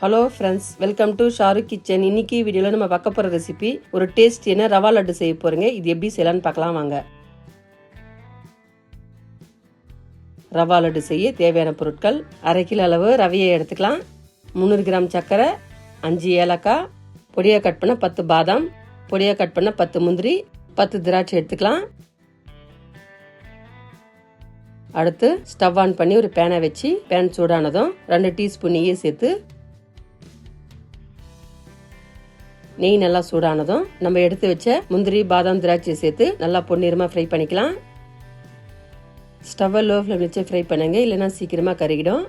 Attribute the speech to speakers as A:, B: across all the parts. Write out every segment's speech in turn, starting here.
A: Hello friends welcome to Shahrukh kitchen இன்னைக்கு வீடியோவில் நம்ம பார்க்க போகிற ரெசிபி ஒரு டேஸ்ட் என்ன ரவா லட்டு செய்ய போகிறீங்க இது எப்படி செய்யலான்னு பார்க்கலாம் வாங்க. ரவா லட்டு செய்ய தேவையான பொருட்கள் அரை கிலோ அளவு ரவையை எடுத்துக்கலாம். முந்நூறு கிராம் சர்க்கரை அஞ்சு ஏலக்காய் பொடியாக கட் பண்ண பத்து பாதாம் பொடியாக கட் பண்ண பத்து முந்திரி பத்து திராட்சை எடுத்துக்கலாம். அடுத்து ஸ்டவ் ஆன் பண்ணி ஒரு பேனை வச்சு பேன் சூடானதும் ரெண்டு டீஸ்பூன் நெய்யை சேர்த்து நெய் நல்லா சூடானதும் நம்ம எடுத்து வச்ச முந்திரி பாதாம் திராட்சை சேர்த்து நல்லா பொன்னிறமாக ஃப்ரை பண்ணிக்கலாம். ஸ்டவ்வை லோ ஃப்ளேம் வச்சு ஃப்ரை பண்ணுங்க. இல்லைன்னா சீக்கிரமாக கருகிடும்.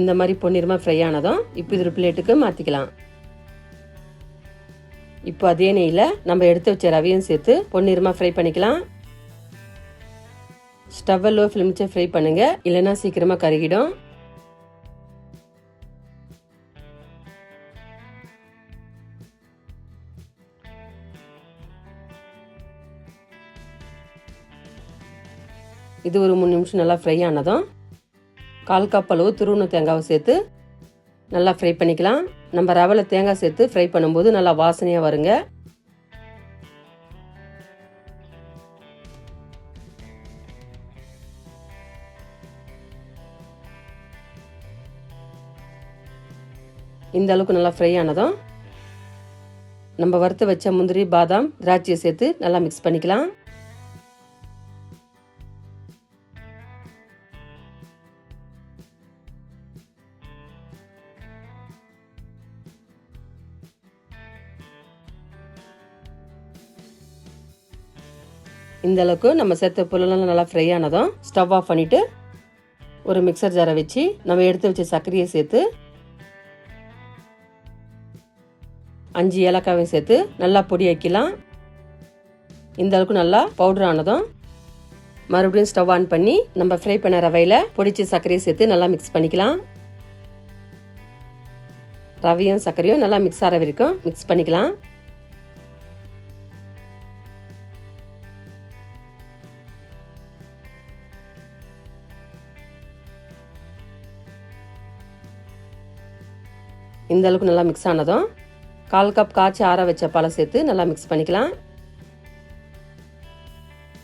A: இந்த மாதிரி பொன்னிறமாக ஃப்ரை ஆனதும் இப்போ இது பிளேட்டுக்கு மாற்றிக்கலாம் இப்போ அதே நெய்யில் நம்ம எடுத்து வச்ச ரவையும் சேர்த்து பொன்னிறமாக ஃப்ரை பண்ணிக்கலாம். ஸ்டவ்வை லோ ஃப்ளேம்ஸை ஃப்ரை பண்ணுங்க. இல்லைன்னா சீக்கிரமாக கருகிடும். இது ஒரு மூணு நிமிஷம் நல்லா ஃப்ரை ஆனதும் கால் கப் அளவு துருவண தேங்காவை சேர்த்து நல்லா ஃப்ரை பண்ணிக்கலாம். நம்ம ரவலை தேங்காய் சேர்த்து ஃப்ரை பண்ணும்போது நல்லா வாசனையாக வருங்க. இந்த அளவுக்கு நல்லா ஃப்ரை ஆனதும் நம்ம வறுத்து வச்ச முந்திரி பாதாம் திராட்சையை சேர்த்து நல்லா மிக்ஸ் பண்ணிக்கலாம். இந்த அளவுக்கு நம்ம சேர்த்த பொருளெல்லாம் நல்லா ஃப்ரை ஆனதும் ஸ்டவ் ஆஃப் பண்ணிவிட்டு ஒரு மிக்சர் ஜாரை வச்சு நம்ம எடுத்து வச்ச சர்க்கரையை சேர்த்து அஞ்சு ஏலக்காயும் சேர்த்து நல்லா பொடி வைக்கலாம் இந்த அளவுக்கு நல்லா பவுடர் ஆனதும் மறுபடியும் ஸ்டவ் ஆன் பண்ணி நம்ம ஃப்ரை பண்ண ரவையில் பொடிச்சு சர்க்கரையை சேர்த்து நல்லா மிக்ஸ் பண்ணிக்கலாம். ரவையும் சர்க்கரையும் நல்லா மிக்ஸ் ஆகிற வரைக்கும் மிக்ஸ் பண்ணிக்கலாம். இந்த அளவுக்கு நல்லா மிக்ஸ் ஆனதும் கால் கப் காய்ச்சி ஆற வச்ச பழம் சேர்த்து நல்லா மிக்ஸ் பண்ணிக்கலாம்.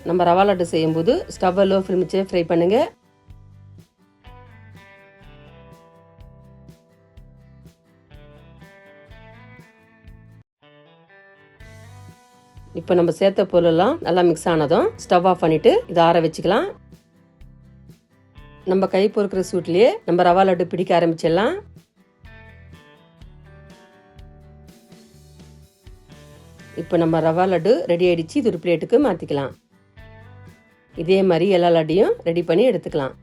A: நம்ம ரவா லட்டு செய்யும்போது ஸ்டவ்வை லோ ஃப்ளேம் வச்சு ஃப்ரை பண்ணுங்கள் இப்போ நம்ம சேர்த்த பொருளெல்லாம் நல்லா மிக்ஸ் ஆனதும் ஸ்டவ் ஆஃப் பண்ணிவிட்டு இதை ஆற வச்சுக்கலாம். நம்ம கை பொறுக்கிற சூட்லேயே நம்ம ரவா லட்டு பிடிக்க ஆரம்பிச்சிடலாம். இப்போ நம்ம ரவா லட்டு ரெடி ஆயிடுச்சு. இது ஒரு பிளேட்டுக்கு மாற்றிக்கலாம் இதே மாதிரி எல்லா லட்டையும் ரெடி பண்ணி எடுத்துக்கலாம்.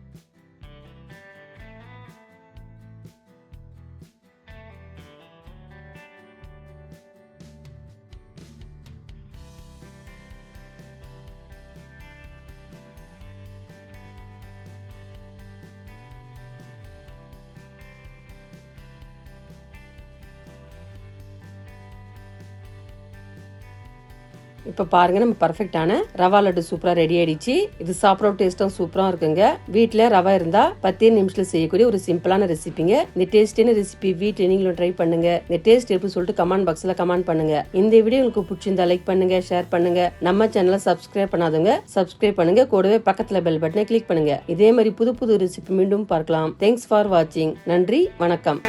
A: இப்போ பாருங்க நம்ம பர்ஃபெக்டான ரவா லட்டு சூப்பராக ரெடி ஆயிடுச்சு. இது சாப்பிட்ற டேஸ்ட்டும் சூப்பராக இருக்குங்க. வீட்டில் ரவா இருந்தால் பத்தே நிமிஷத்தில் செய்யக்கூடிய ஒரு சிம்பிளான ரெசிபிங்க இந்த டேஸ்டியான ரெசிபி வீட்டில் நீங்களும் ட்ரை பண்ணுங்க. இந்த டேஸ்ட் எப்படி சொல்லிட்டு கமெண்ட் பாக்ஸில் கமெண்ட் பண்ணுங்க. இந்த வீடியோ உங்களுக்கு பிடிச்சிருந்தா லைக் பண்ணுங்க ஷேர் பண்ணுங்க. நம்ம சேனலை சப்ஸ்கிரைப் பண்ணாதவங்க சப்ஸ்கிரைப் பண்ணுங்க. கூடவே பக்கத்தில் பெல் பட்டனை கிளிக் பண்ணுங்க. இதே மாதிரி புது புது ரெசிபி மீண்டும் பார்க்கலாம். தேங்க்ஸ் ஃபார் வாட்சிங் நன்றி வணக்கம்.